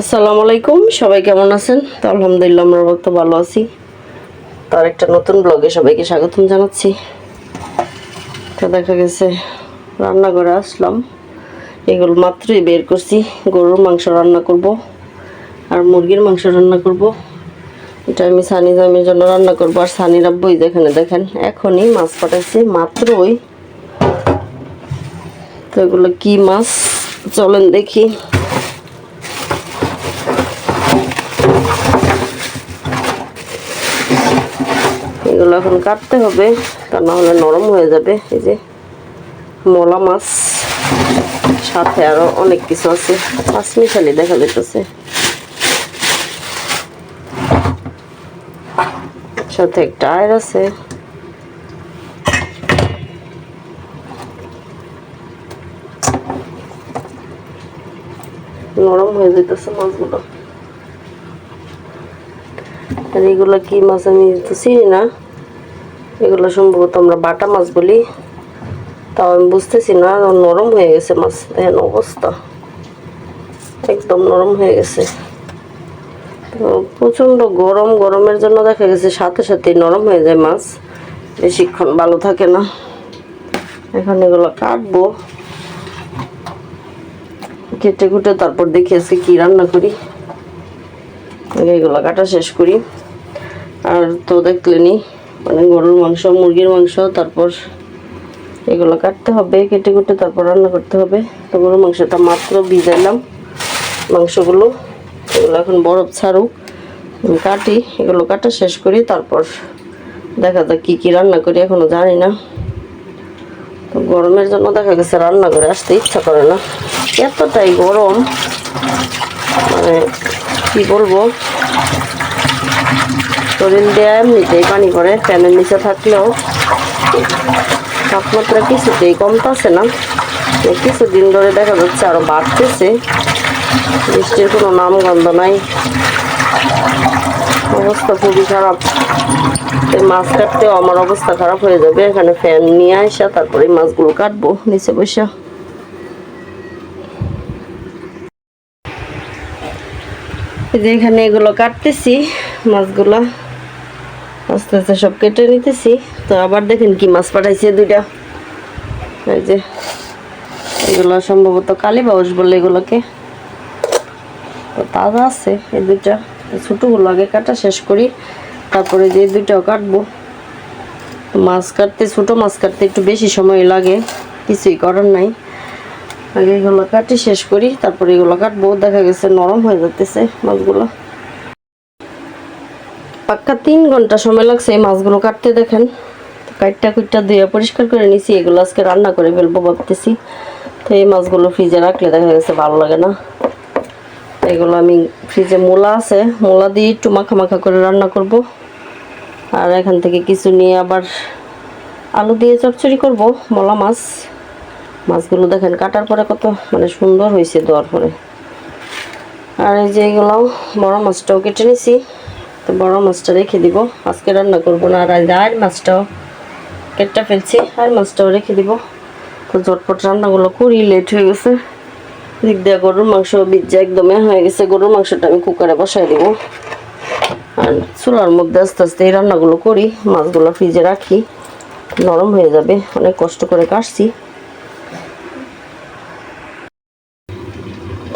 আসসালামু আলাইকুম, সবাই কেমন আছেন? তো আলহামদুলিল্লাহ আমরা তো ভালো আছি। তার একটা নতুন ব্লগে সবাইকে স্বাগতম জানাচ্ছি। তো দেখা গেছে রান্না করে আসলাম। এগুলো মাত্রই বের করছি। গরুর মাংস রান্না করব আর মুরগির মাংস রান্না করব। এটা আমি সানি জামির জন্য রান্না করব। আর সানি রাব্বই যেখানে দেখেন, এখনই মাছ পাঠাইছি, মাত্রই। তো এগুলো কী মাছ? চলেন দেখি। এগুলো এখন কাটতে হবে, তা না হলে নরম হয়ে যাবে। এই যে মলা মাছ, সাথে আরও অনেক কিছু আছে। মাছ মিশালি দেখা যেতেছে সাথে একটা আয়ের আছে। নরম হয়ে যেতেছে মাছগুলো। আর এগুলো কি মাছ আমি তো চিনি না। এগুলো সম্ভবত আমরা বাটা মাছ বলি। তাও আমি বুঝতেছি না, নরম হয়ে গেছে মাছ। দেখেন অবস্থা। একদম নরম হয়ে গেছে। তো প্রচণ্ড গরম, গরমের জন্য দেখা গেছে সাথে সাথে নরম হয়ে যায় মাছ। বেশিক্ষণ ভালো থাকে না। এখন এগুলো কাটবো। কেটে কুটে তারপর দেখি আজকে কী রান্না করি। এগুলো কাটা শেষ করি। আর তো দেখলেনি মানে গরুর মাংস, মুরগির মাংস, তারপর এগুলো কাটতে হবে, কেটে কুটে তারপর রান্না করতে হবে। তো গরুর মাংসটা মাত্র ভিজাইলাম। মাংসগুলো এগুলো এখন বরফ আমি কাটি, এগুলো কাটা শেষ করি, তারপর দেখা যাক কী কী রান্না করি এখনও জানি না। তো গরমের জন্য দেখা গেছে রান্না করে আসতে ইচ্ছা করে না। এতটাই গরম। মানে কী বলব? শরীর দেয়া এমনিতেই পানি পড়ে, ফ্যানের নিচে থাকলেও। তাপমাত্রা কিছুতেই কমতেছে না। কিছুদিন ধরে দেখা যাচ্ছে আরও বাড়তেছে। বৃষ্টির কোনো নাম গন্ধ নাই। অবস্থা খুবই খারাপ। এই মাছ কাটতেও আমার অবস্থা খারাপ হয়ে যাবে। এখানে ফ্যান নিয়ে আসা তারপরে মাছগুলো কাটবো নিচে বসে। এখানে এগুলো কাটতেছি মাছগুলো। আস্তে আস্তে সব কেটে নিতেছি। তো আবার দেখেন কি মাছ পাঠাইছে দুইটা। এই যে, এগুলো সম্ভবত কালী বাউস বলে এগুলোকে। তো তাজা আছে এই দুইটা। ছোটোগুলো আগে কাটা শেষ করি, তারপরে যে দুইটাও কাটবো। মাছ কাটতে, ছোটো মাছ কাটতে একটু বেশি সময় লাগে, কিছুই করার নাই। আগে এগুলো কাটি শেষ করি, তারপরে এগুলো কাটবো। দেখা গেছে নরম হয়ে যাতেছে মাছগুলো। পাক্কা তিন ঘণ্টা সময় লাগছে এই মাছগুলো কাটতে, দেখেন। কাটটা কুটটা ধুয়ে পরিষ্কার করে নিছি, এগুলো আজকে রান্না করে ফেলব ভাবতেছি। তো এই মাছগুলো ফ্রিজে রাখলে দেখা গেছে ভালো লাগে না। এগুলো আমি ফ্রিজে মূলা আছে, মূলা দিয়ে একটু মাখা মাখা করে রান্না করব। আর এখান থেকে কিছু নিয়ে আবার আলু দিয়ে চচ্চড়ি করব, মলা মাছ। মাছগুলো দেখেন কাটার পরে কত মানে সুন্দর হয়েছে দেওয়ার পরে। আর এই যে এগুলো বড় মাছটাও কেটে নিছি। তো বড় মাছটা রেখে দিব। আজকে রান্না করব না আর আর মাছটাও কেটটা ফেলছি আর মাছটাও রেখে দিব। তো ঝটপট রান্নাগুলো করি লেট হয়ে গেছে। দিক দিয়ে গরুর মাংস বিজ্জা একদমই হয়ে গেছে। গরুর মাংসটা আমি কুকারে বসাই দিব। আর চুলার মধ্যে আস্তে আস্তে এই রান্নাগুলো করি, মাছগুলো ফ্রিজে রাখি। নরম হয়ে যাবে, অনেক কষ্ট করে কাটছি।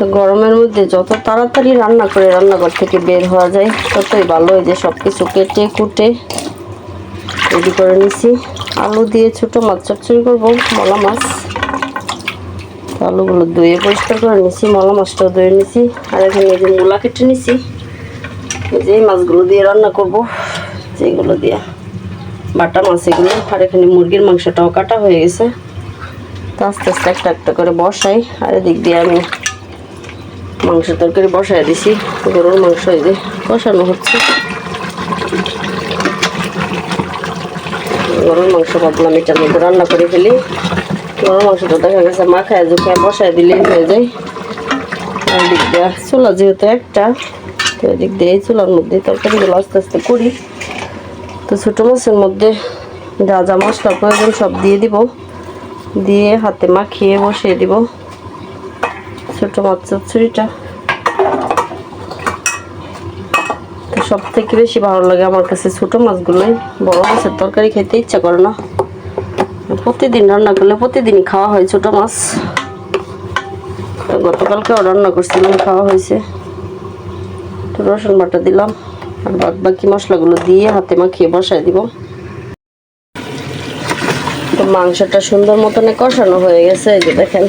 তো গরমের মধ্যে যত তাড়াতাড়ি রান্না করে রান্নাঘর থেকে বের হওয়া যায়, ততই ভালো এই যে সব কিছু কেটে কুটে রেডি করে নিছি। আলু দিয়ে ছোটো মাছ চচ্চড়ি করব, মলা মাছ। আলুগুলো ধুয়ে পরিষ্কার করে নিছি, মলা মাছটাও ধুয়ে নিছি। আর এখানে এই যে মূলা কেটে নিছি, এই যে মাছগুলো দিয়ে রান্না করব, যেগুলো দিয়ে বাটা মাছ এগুলো। আর এখানে মুরগির মাংসটাও কাটা হয়ে গেছে। তো আস্তে আস্তে একটা একটা করে বসাই, আর এদিক দিয়ে আমি মাংস তরকারি বসাই দিছি। গরুর মাংস এই যে বসানো হচ্ছে। গরুর মাংস ভাবলাম এটার মধ্যে রান্না করে ফেলি। গরুর মাংসটা দেখা গেছে মাখায় জুখায় বসাই দিলেই হয়ে যায়। দিয়ে চুলা যেহেতু একটা, তো এদিক দিয়ে চুলার মধ্যে তরকারিগুলো আস্তে আস্তে করি। তো ছোটো মাছের মধ্যে যা যা মশলা প্রয়োজন সব দিয়ে দিব। দিয়ে হাতে মাখিয়ে বসিয়ে দিব। ছোটো মাছ চচ্চড়িটা সব থেকে বেশি ভালো লাগে আমার কাছে ছোট মাছগুলোই। বড় মাছের তরকারি খেতে ইচ্ছা করে না। প্রতিদিন রান্না করলে প্রতিদিনই খাওয়া হয় ছোট মাছ। গতকালকেও রান্না করছিলাম, খাওয়া হয়েছে। রসুন বাটা দিলাম, আর বাদ বাকি মশলাগুলো দিয়ে হাতে মাখিয়ে বসায় দিব। মাংসটা সুন্দর মতনে কষানো হয়ে গেছে, এই যে দেখেন।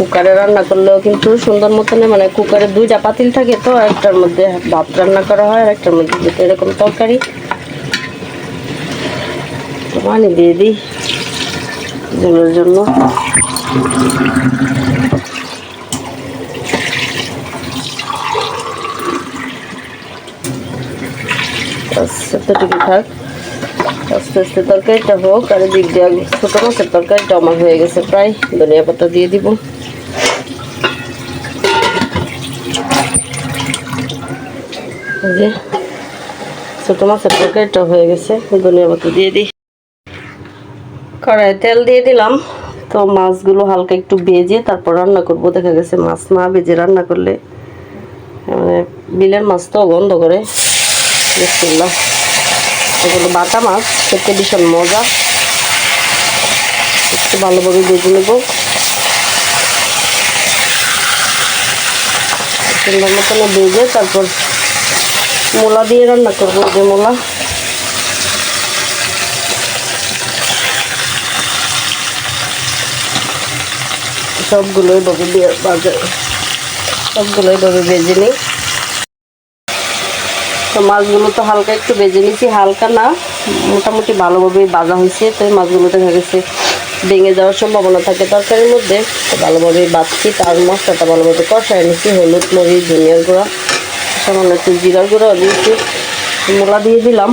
কুকারে রান্না করলেও কিন্তু সুন্দর মতনে মানে কুকারে দুইটা পাতিল থাকে তো, একটার মধ্যে ভাত রান্না করা হয় আর একটার মধ্যে যেটা এরকম তরকারি। পানি দিয়ে দিই ঝোলের জন্য। আচ্ছা থাক। আস্তে আস্তে তরকারিটা হোক, আর দিক দিয়ে ছোটো মাছের তরকারিটা আমার হয়ে গেছে প্রায়। ধনিয়া পাতা দিয়ে দিব। যে, ছোটো মাছের তরকারিটা হয়ে গেছে, ধনিয়া পাতা দিয়ে দিই। কড়াই তেল দিয়ে দিলাম। তো মাছগুলো হালকা একটু ভেজে তারপর রান্না করব। দেখা গেছে মাছ না ভেজে রান্না করলে মানে বিলের মাছ তো গন্ধ করে। বিসমিল্লাহ। এগুলো বাটা মাছ, খেতে ভীষণ মজা। একটু ভালোভাবে ভেজে নেব। সুন্দর মতন ভেজে তারপর মোলা দিয়ে রান্না করব যে মোলা। সবগুলো এইভাবে দিয়ে বাজে সবগুলো এইভাবে ভেজে নিই। তো মাছগুলো তো হালকা একটু ভেজে নিয়েছি হালকা না, মোটামুটি ভালোভাবে ভাজা হয়েছে, তো এই মাছগুলো দেখা গেছে ভেঙে যাওয়ার সম্ভাবনা থাকে তরকারির মধ্যে। তো ভালোভাবে বাঁচছি তার মশলাটা ভালোভাবে কষায় নিচ্ছি হলুদ, মরিচ, ধনিয়ার গুঁড়া। সামান্য একটু জিরার গুঁড়াও দিয়েছি মূলা দিয়ে দিলাম।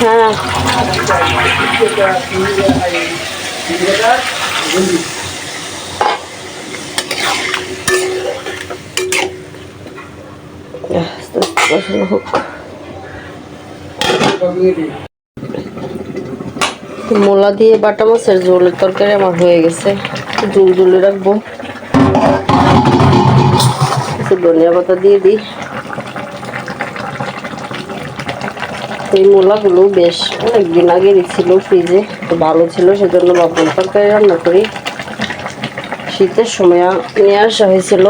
হ্যাঁ। হোক মোলা দিয়ে বাটা মাছের ঝোলের তরকারি আমার হয়ে গেছে। ঝুল ঝুলে রাখব। একটু ধনিয়া পাতা দিয়ে দিই। এই মূলাগুলো বেশ অনেকদিন আগে ছিল ফ্রিজে, তো ভালো ছিল, সেজন্য ভাবলাম তরকারি রান্না করি। শীতের সময় নিয়ে আসা হয়েছিল,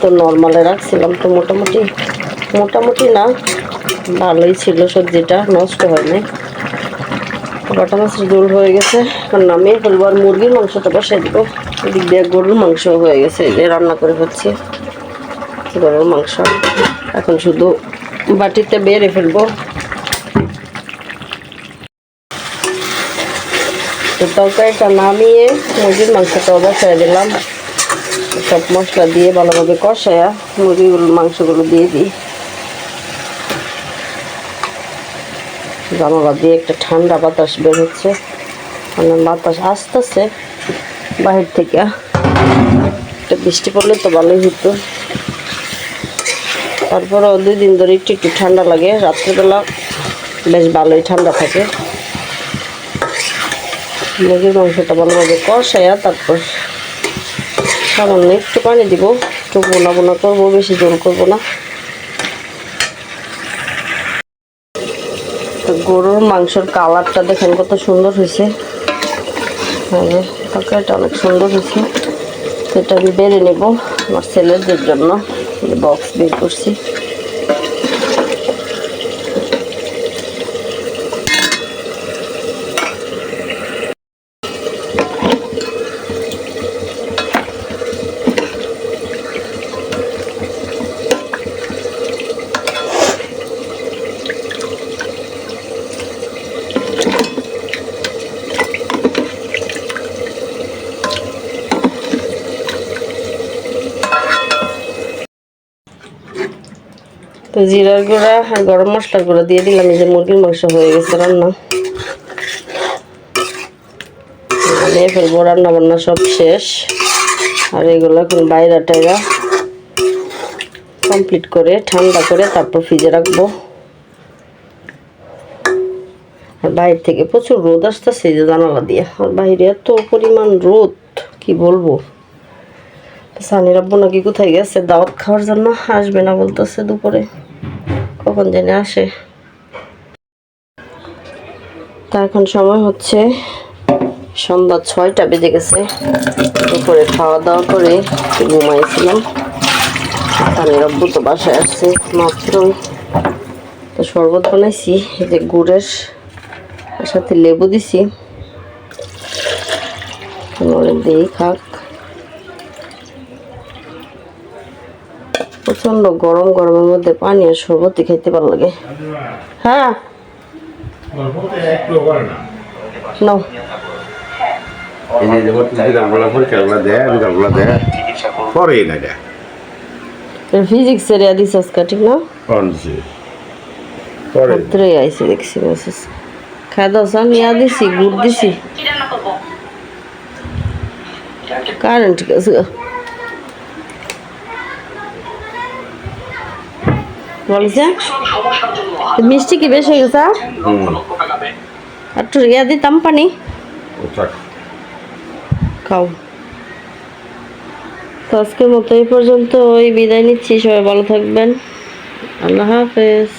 তো নর্মালে রাখছিলাম, তো মোটামুটি মোটামুটি না, ভালোই ছিল সবজিটা, নষ্ট হয়নি বাটা মাছের ঝোল হয়ে গেছে। আর নামিয়ে ফেলব আর মুরগির মাংসটা বসাই দিব। এদিক দিয়ে গরুর মাংস হয়ে গেছে, এই রান্না করে ফেলছি গরুর মাংস। এখন শুধু বাটিতে বেড়ে ফেলব। তরকারিটা নামিয়ে মুরগির মাংসটা বসাই দিলাম। সব মশলা দিয়ে ভালোভাবে কষায়া মুরগিগুলো মাংসগুলো দিয়ে দিই। জানালা দিয়ে একটা ঠান্ডা বাতাস বের হচ্ছে মানে বাতাস আসতেছে বাহির থেকে। একটা বৃষ্টি পড়লে তো ভালোই হতো তারপরেও দুই দিন ধরে একটু একটু ঠান্ডা লাগে। রাত্রেবেলা বেশ ভালোই ঠান্ডা থাকে। মুরগির মাংসটা ভালোভাবে কষাইয়া তারপর সামান্য একটু পানি দিব। একটু বোনা বোনা করব, বেশি জল করব না। তো গরুর মাংসের কালারটা দেখেন কত সুন্দর হয়েছে। তরকারিটা অনেক সুন্দর হয়েছে। সেটা আমি বেড়ে নেব আমার ছেলেদের জন্য। বক্স বের করছি। তো জিরার গুঁড়া আর গরম মশলার গুঁড়া দিয়ে দিলাম। এই যে মুরগির মাংস হয়ে গেছে রান্না। নিয়ে ফেলব রান্না বান্না সব শেষ। আর এগুলো এখন বাইরা টাইরা কমপ্লিট করে, ঠান্ডা করে তারপর ফ্রিজে রাখব। আর বাইরে থেকে প্রচুর রোদ আসতেছে যে জানালা দিয়ে। আর বাইরে এত পরিমাণ রোদ, কি বলব? সানির আব্বু নাকি কোথায় গেছে, দাওয়াত খাওয়ার জন্য আসবে না বলতেছে দুপুরে। কখন জানি আসে। তা এখন সময় হচ্ছে সন্ধ্যা ছয়টা বেজে গেছে। দুপুরে খাওয়া দাওয়া করে ঘুমাইছিলাম। সানির আব্বু তো বাসায় আসছে মাত্রই। তো শরবত বানাইছি, এই যে গুড়ের সাথে লেবু দিছি। দিই খাক। প্রচণ্ড গরম গরমের মধ্যে পানি আর শরবতই খাইতে ভালো লাগে। হ্যাঁ। নাও। ফিজিক্স এর ঠিক না? পরে আইসি দেখছি মেসেজ খাই দিছি গুড় দিছি। কারেন্ট গেছে বলছে। মিষ্টি কি বেশ হয়ে গেছে একটু রিয়া দিতাম পানি। খাও। তো আজকের মতো এই পর্যন্ত ওই বিদায় নিচ্ছি সবাই ভালো থাকবেন। আল্লাহ হাফেজ।